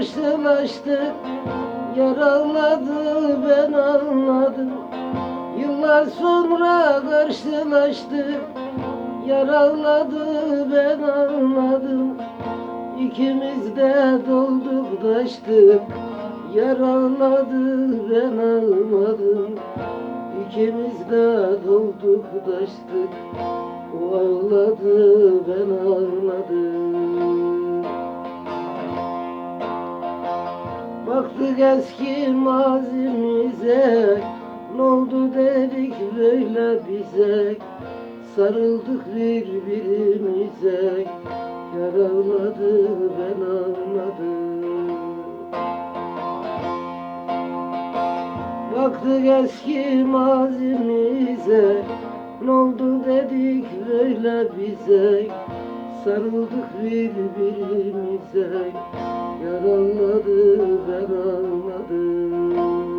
karşılaştık. Yaraladı ben anladım Yıllar sonra karşılaştık. Yaraladı ben anladım İkimiz de dolduk taştık. Yaraladı ben anladım İkimiz de dolduk taştık. O ağladı ben ağladım Baktık eski mazimize Ne oldu dedik böyle bize. Sarıldık birbirimize Yaraladı ben anladım. Baktık eski mazimize Ne oldu dedik böyle bize. Sarıldık birbirimize Yaraladı ben anladım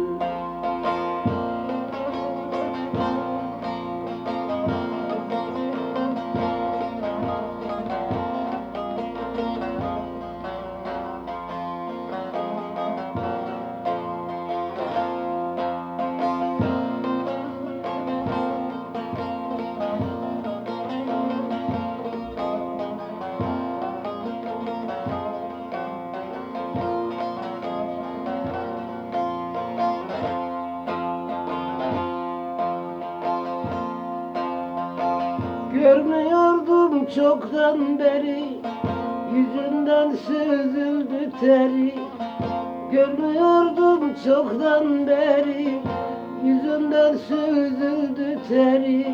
Görmüyordum çoktan beri Yüzünden süzüldü teri. Görmüyordum çoktan beri Yüzünden süzüldü teri.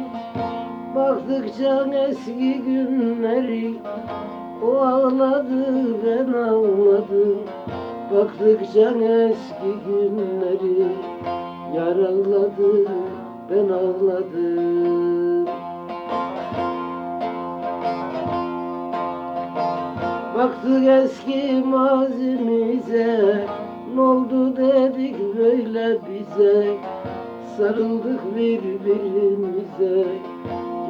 Baktıkça eski günleri O ağladı ben ağladım. Baktıkça eski günleri Yaraladı ben ağladım Baktık eski mazimize Ne oldu dedik böyle bize. Sarıldık birbirimize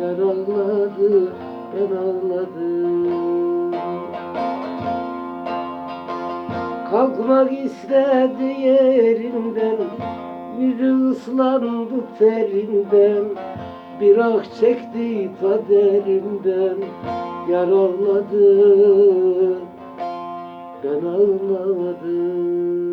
Yaraladı ben ağladım Kalkmak istedi yerinden Yüzü ıslandı terinden. Bir ah çekti kaderimden Yaraladı Ben ağladım